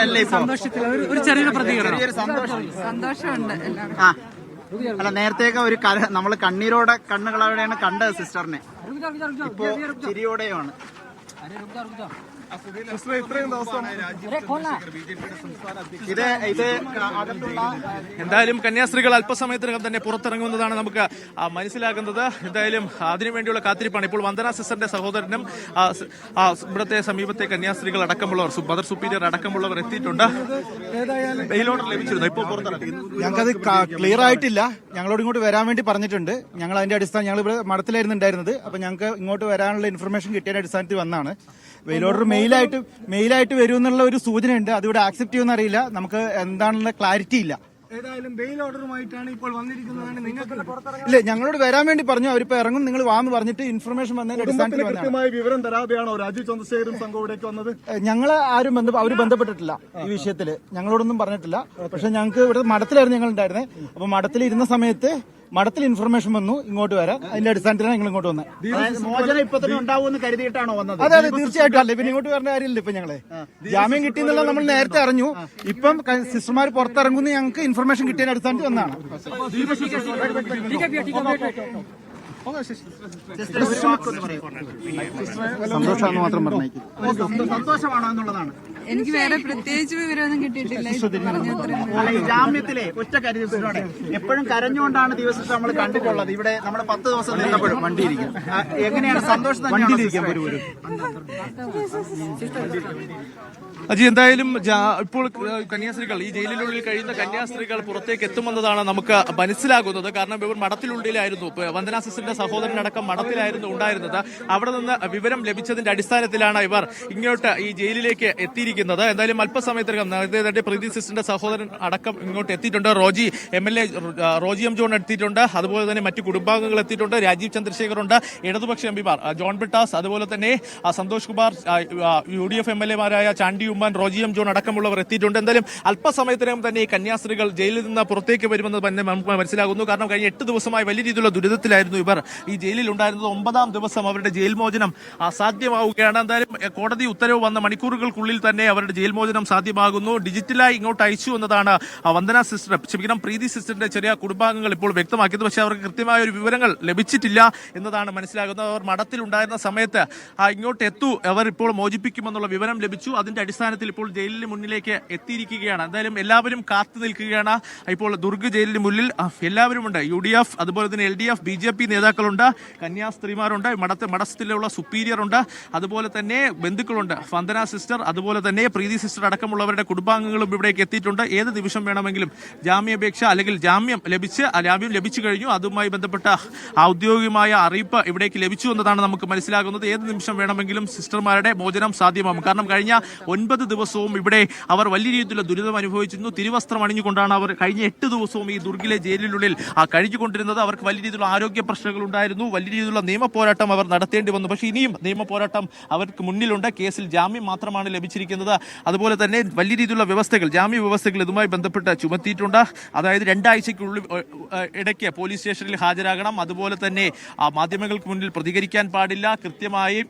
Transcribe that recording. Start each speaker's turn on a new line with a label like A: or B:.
A: അല്ലേ ഇപ്പൊ?
B: സന്തോഷത്തിൽ ഒരു- ഒരു ചെറിയൊരു പ്രതികരണം.
A: സന്തോഷം.
C: സന്തോഷമുണ്ട്
A: ആ. അല്ല നേരത്തെയൊക്കെ ഒരു നമ്മൾ കണ്ണീരോടെ കണ്ണുകളോടെയാണ് കണ്ടത് സിസ്റ്ററിനെ. ഇപ്പോ ചിരിയോടെയാണ്
D: എന്തായാലും കന്യാസ്ത്രീകൾ അല്പസമയത്തിനകം തന്നെ പുറത്തിറങ്ങുന്നതാണ് നമുക്ക് മനസ്സിലാകുന്നത്. മനസ്സിലാക്കുന്നത് എന്തായാലും അതിനുവേണ്ടിയുള്ള കാത്തിരിപ്പാണ് ഇപ്പോൾ വന്ദന സിസ്റ്ററിന്റെ സഹോദരനും ഇവിടത്തെ സമീപത്തെ കന്യാസ്ത്രീകൾ അടക്കമുള്ളവർ ബദർ മദർ സുപ്പീരിയർ അടക്കമുള്ളവർ എത്തിയിട്ടുണ്ട്. ബെയിൽ ഓർഡർ ലഭിച്ചിരുന്നു? ഇപ്പോൾ
E: ഞങ്ങൾക്കത് ക്ലിയർ ആയിട്ടില്ല. ഞങ്ങളോട് ഇങ്ങോട്ട് വരാൻ വേണ്ടി പറഞ്ഞിട്ടുണ്ട്. ഞങ്ങൾ അതിന്റെ അടിസ്ഥാനം ഞങ്ങൾ ഇവിടെ മഠത്തിലായിരുന്നു ഉണ്ടായിരുന്നത് അപ്പൊ ഞങ്ങൾക്ക് ഇങ്ങോട്ട് വരാനുള്ള ഇൻഫർമേഷൻ കിട്ടിയ അടിസ്ഥാനത്തിൽ വന്നാണ്. ഓർഡർ മെയിലായിട്ട് മെയിലായിട്ട് വരും എന്നുള്ള ഒരു സൂചന സൂചനയുണ്ട്. അതിവിടെ ആക്സെപ്റ്റ് ചെയ്യുമെന്ന് അറിയില്ല നമുക്ക് എന്താണെന്നുള്ള ക്ലാരിറ്റി ഇല്ല.
F: ഏതായാലും ബെയിൽ ഓർഡറുമായിട്ടാണ് ഇപ്പോൾ വന്നിരിക്കുന്നതാണ് നിങ്ങൾക്ക്
E: ഇല്ല ഞങ്ങളോട് വരാൻ വേണ്ടി പറഞ്ഞു. അവരിപ്പോ ഇറങ്ങും. നിങ്ങൾ വാന്ന് പറഞ്ഞിട്ട് ഇൻഫർമേഷൻ വന്നതിന്റെ അടിസ്ഥാനത്തിൽ വന്നതാണ്.
F: കൃത്യമായ വിവരം തരാതെയാണോ രാജീവ് ചന്ദ്രശേഖരൻ സംഘം ഇവിടേക്ക് വന്നത്?
E: ഞങ്ങൾ ആരും അവർ ബന്ധപ്പെട്ടിട്ടില്ല ഈ വിഷയത്തിൽ. ഞങ്ങളോടൊന്നും പറഞ്ഞിട്ടില്ല. പക്ഷെ ഞങ്ങൾക്ക് ഇവിടെ മഠത്തിലായിരുന്നു ഞങ്ങൾ ഉണ്ടായിരുന്നത് അപ്പൊ മഠത്തിൽ ഇരുന്ന സമയത്ത് മഠത്തിൽ ഇൻഫർമേഷൻ വന്നു ഇങ്ങോട്ട് വരാം അതിന്റെ അടിസ്ഥാനത്തിലാണ് ഞങ്ങൾ ഇങ്ങോട്ട് വന്നത്
A: മോചനം ഇപ്പൊ തന്നെ ഉണ്ടാവുമെന്ന് കരുതിയിട്ടാണോ വന്നത്
E: അതെ അതെ തീർച്ചയായിട്ടും അല്ലേ പിന്നെ ഇങ്ങോട്ട് വരേണ്ട കാര്യമില്ല ഇപ്പൊ ഞങ്ങളെ ജാമ്യം കിട്ടിയെന്നുള്ള നമ്മൾ നേരത്തെ അറിഞ്ഞു ഇപ്പം സിസ്റ്റർമാർ പുറത്തിറങ്ങുന്ന ഞങ്ങൾക്ക് ഇൻഫർമേഷൻ കിട്ടിയതിന്റെ അടിസ്ഥാനത്തിൽ വന്നതാണ്. സന്തോഷമാണെന്ന് മാത്രം
A: സന്തോഷമാണോ എന്നുള്ളതാണ്
C: എനിക്ക് വേറെ പ്രത്യേകിച്ച് വിവരമൊന്നും കിട്ടിയിട്ടില്ല.
A: ജാമ്യത്തിലെ ഒറ്റ സിസ്റ്ററോടെ എപ്പോഴും കരഞ്ഞുകൊണ്ടാണ് ദിവസം നമ്മൾ കണ്ടിട്ടുള്ളത്. ഇവിടെ നമ്മൾ പത്ത് ദിവസം നിന്നപ്പോഴും വണ്ടിയിരിക്കും. എങ്ങനെയാണ് സന്തോഷം
D: അജി എന്തായാലും ഇപ്പോൾ കന്യാസ്ത്രീകൾ ഈ ജയിലിനുള്ളിൽ കഴിയുന്ന കന്യാസ്ത്രീകൾ പുറത്തേക്ക് എത്തുമെന്നതാണ് നമുക്ക് മനസ്സിലാകുന്നത്. കാരണം ഇവർ മഠത്തിലുള്ളിലായിരുന്നു. വന്ദനാ വന്ദന സിസ്റ്ററിന്റെ സഹോദരനടക്കം മഠത്തിലായിരുന്നു ഉണ്ടായിരുന്നത്. അവിടെ നിന്ന് വിവരം ലഭിച്ചതിന്റെ അടിസ്ഥാനത്തിലാണ് ഇവർ ഇങ്ങോട്ട് ഈ ജയിലിലേക്ക് എത്തിയിരിക്കുന്നത്. എന്തായാലും അല്പസമയത്തിനകം നേരത്തെ പ്രീതി സിസ്റ്ററിന്റെ സഹോദരൻ അടക്കം ഇങ്ങോട്ട് എത്തിയിട്ടുണ്ട്. Roji M L A Roji M John എത്തിയിട്ടുണ്ട്. അതുപോലെ തന്നെ മറ്റു കുടുംബാംഗങ്ങൾ എത്തിയിട്ടുണ്ട്. രാജീവ് ചന്ദ്രശേഖർ ഉണ്ട്. ഇടതുപക്ഷ എം പിമാർ ജോൺ ബിട്ടാസ് അതുപോലെ തന്നെ Santhosh Kumar U D F M L എമാരായ Chandy Oommen Roji M John അടക്കമുള്ളവർ എത്തിയിട്ടുണ്ട്. എന്തായാലും അല്പസമയത്തിനകം തന്നെ ഈ കന്യാസ്ത്രീകൾ ജയിലിൽ നിന്ന് പുറത്തേക്ക് വരുമെന്ന് തന്നെ മനസ്സിലാകുന്നു. കാരണം കഴിഞ്ഞ എട്ട് ദിവസമായി വലിയ രീതിയിലുള്ള ദുരിതത്തിലായിരുന്നു ഇവർ. ഈ ജയിലിൽ ഉണ്ടായിരുന്നത് ഒമ്പതാം ദിവസം അവരുടെ ജയിൽ മോചനം അസാധ്യമാവുകയാണ് എന്തായാലും കോടതി ഉത്തരവ് വന്ന മണിക്കൂറുകൾക്കുള്ളിൽ തന്നെ അവരുടെ ജയിൽ മോചനം സാധ്യമാകുന്നു. ഡിജിറ്റലായി ഇങ്ങോട്ട് അയച്ചു എന്നതാണ് വന്ദന സിസ്റ്റർ. ക്ഷമിക്കണം പ്രീതി സിസ്റ്ററിന്റെ ചെറിയ കുടുംബാംഗങ്ങൾ ഇപ്പോൾ വ്യക്തമാക്കിയത്. പക്ഷേ അവർക്ക് കൃത്യമായ ഒരു വിവരങ്ങൾ ലഭിച്ചിട്ടില്ല എന്നതാണ് മനസ്സിലാകുന്നത്. അവർ മഠത്തിലുണ്ടായിരുന്ന സമയത്ത് ഇങ്ങോട്ട് എത്തു അവർ ഇപ്പോൾ മോചിപ്പിക്കുമെന്നുള്ള വിവരം ലഭിച്ചു. അതിന്റെ അടിസ്ഥാനത്തിൽ ഇപ്പോൾ ജയിലിന് മുന്നിലേക്ക് എത്തിയിരിക്കുകയാണ്. എന്തായാലും എല്ലാവരും കാത്തു നിൽക്കുകയാണ്. ഇപ്പോൾ ദുർഗ് ജയിലിന് മുന്നിൽ എല്ലാവരും എല്ലാവരുമുണ്ട്. യു ഡി എഫ് അതുപോലെ തന്നെ L D F B J P നേതാക്കളുണ്ട്. കന്യാസ്ത്രീമാരുണ്ട്. മഠത്തെ മഠത്തിലുള്ള സുപ്പീരിയർ ഉണ്ട്. അതുപോലെ തന്നെ ബന്ധുക്കളുണ്ട്. വന്ദന സിസ്റ്റർ അതുപോലെ തന്നെ പ്രീതി സിസ്റ്റർ അടക്കമുള്ളവരുടെ കുടുംബാംഗങ്ങളും ഇവിടേക്ക് എത്തിയിട്ടുണ്ട്. ഏത് നിമിഷം വേണമെങ്കിലും ജാമ്യാപേക്ഷ അല്ലെങ്കിൽ ജാമ്യം ലഭിച്ച് ജാമ്യം ലഭിച്ചു കഴിഞ്ഞു. അതുമായി ബന്ധപ്പെട്ട ഔദ്യോഗികമായ അറിയിപ്പ് ഇവിടേക്ക് ലഭിച്ചു എന്നതാണ് നമുക്ക് മനസ്സിലാകുന്നത്. ഏത് നിമിഷം വേണമെങ്കിലും സിസ്റ്റർമാരുടെ മോചനം സാധ്യമാകും. കാരണം കഴിഞ്ഞ ഒൻപത് ദിവസവും ഇവിടെ അവർ വലിയ രീതിയിലുള്ള ദുരിതം അനുഭവിച്ചിരുന്നു. തിരുവസ്ത്രം അണിഞ്ഞുകൊണ്ടാണ് അവർ കഴിഞ്ഞ എട്ട് ദിവസവും ഈ ദുർഗിലെ ജയിലിനുള്ളിൽ കഴിഞ്ഞുകൊണ്ടിരുന്നത്. അവർക്ക് വലിയ രീതിയിലുള്ള ആരോഗ്യ പ്രശ്നങ്ങൾ ഉണ്ടായിരുന്നു. വലിയ രീതിയിലുള്ള നിയമ പോരാട്ടം അവർ നടത്തേണ്ടി വന്നു. പക്ഷേ ഇനിയും നിയമ പോരാട്ടം അവർക്ക് മുന്നിലുണ്ട്. കേസിൽ ജാമ്യം മാത്രമാണ് ലഭിച്ചിരിക്കുന്നത്. അതുപോലെ തന്നെ വലിയ രീതിയിലുള്ള വ്യവസ്ഥകൾ ജാമ്യ വ്യവസ്ഥകൾ ഇതുമായി ബന്ധപ്പെട്ട് ചുമത്തിയിട്ടുണ്ട്. അതായത് രണ്ടാഴ്ചയ്ക്കുള്ളിൽ ഇടയ്ക്ക് പോലീസ് സ്റ്റേഷനിൽ ഹാജരാകണം. അതുപോലെ തന്നെ മാധ്യമങ്ങൾക്ക് മുന്നിൽ പ്രതികരിക്കാൻ പാടില്ല. കൃത്യമായി